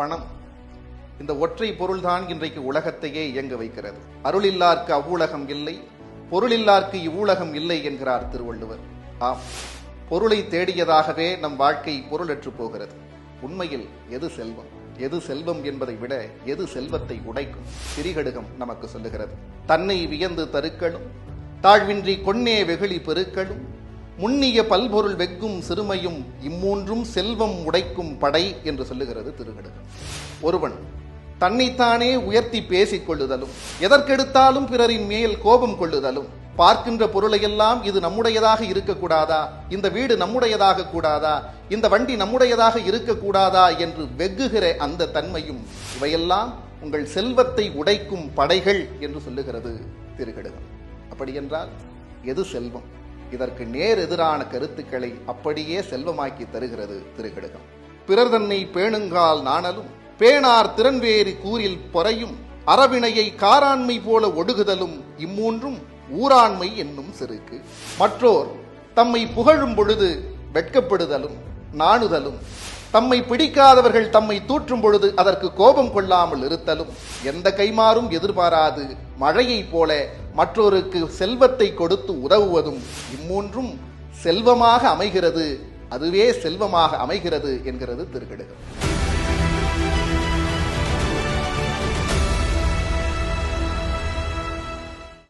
பணம். இந்த ஒற்றை பொருள்தான் இன்றைக்கு உலகத்தையே இயங்க வைக்கிறது. அருளில்லார்க்கு அவ்வுலகம் இல்லை பொருளில்லார்க்கு இவ்வுலகம் இல்லை என்கிறார் திருவள்ளுவர். ஆம் பொருளை தேடியதாகவே நம் வாழ்க்கை பொருளற்று போகிறது. உண்மையில் எது செல்வம்? எது செல்வம் என்பதை விட எது செல்வத்தை உடைக்கும்? திரிகடுகம் நமக்கு சொல்லுகிறது. தன்னை வியந்து தருக்களும் தாழ்வின்றி கொன்னே வெகுளி பெருக்களும் முன்னிய பல்பொருள் வெக்கும் சிறுமையும் இம்மூன்றும் செல்வம் உடைக்கும் படை என்று சொல்லுகிறது திருகடுகம் ஒருவன் தன்னைத்தானே உயர்த்தி பேசிக் கொள்ளுதலும் எதற்கெடுத்தாலும் பிறரின் மேல் கோபம் கொள்ளுதலும் பார்க்கின்ற பொருளையெல்லாம் இது நம்முடையதாக இருக்கக்கூடாதா? இந்த வீடு நம்முடையதாக கூடாதா? இந்த வண்டி நம்முடையதாக இருக்கக்கூடாதா? என்று வெகுகிற அந்த தன்மையும் இவையெல்லாம் உங்கள் செல்வத்தை உடைக்கும் படைகள் என்று சொல்லுகிறது திருகடுகம் அப்படியென்றால் எது செல்வம்? இதற்கு நேர் எதிரான கருத்துக்களை அப்படியே செல்வமாக்கி தருகிறது திருகடுகம் பிறர் தன்னை பேணுங்கால் நாணலும் பேணார் திறன்வேறு கூறில் பொறையும் அறவினையை காராண்மை போல ஒடுகுதலும் இம்மூன்றும் ஊராண்மை என்னும் செருக்கு மற்றோர் தம்மை புகழும் பொழுது வெட்கப்படுதலும் நாணுதலும் தம்மை பிடிக்காதவர்கள் தம்மை தூற்றும் பொழுது அதற்கு கோபம் கொள்ளாமல் இருத்தலும் எந்த கைமாறும் எதிர்பாராது மழையைப் போல மற்றொருக்கு செல்வத்தை கொடுத்து உதவுவதும் இம்மூன்றும் செல்வமாக அமைகிறது அதுவே செல்வமாக அமைகிறது என்கிறது திருக்கடுகம்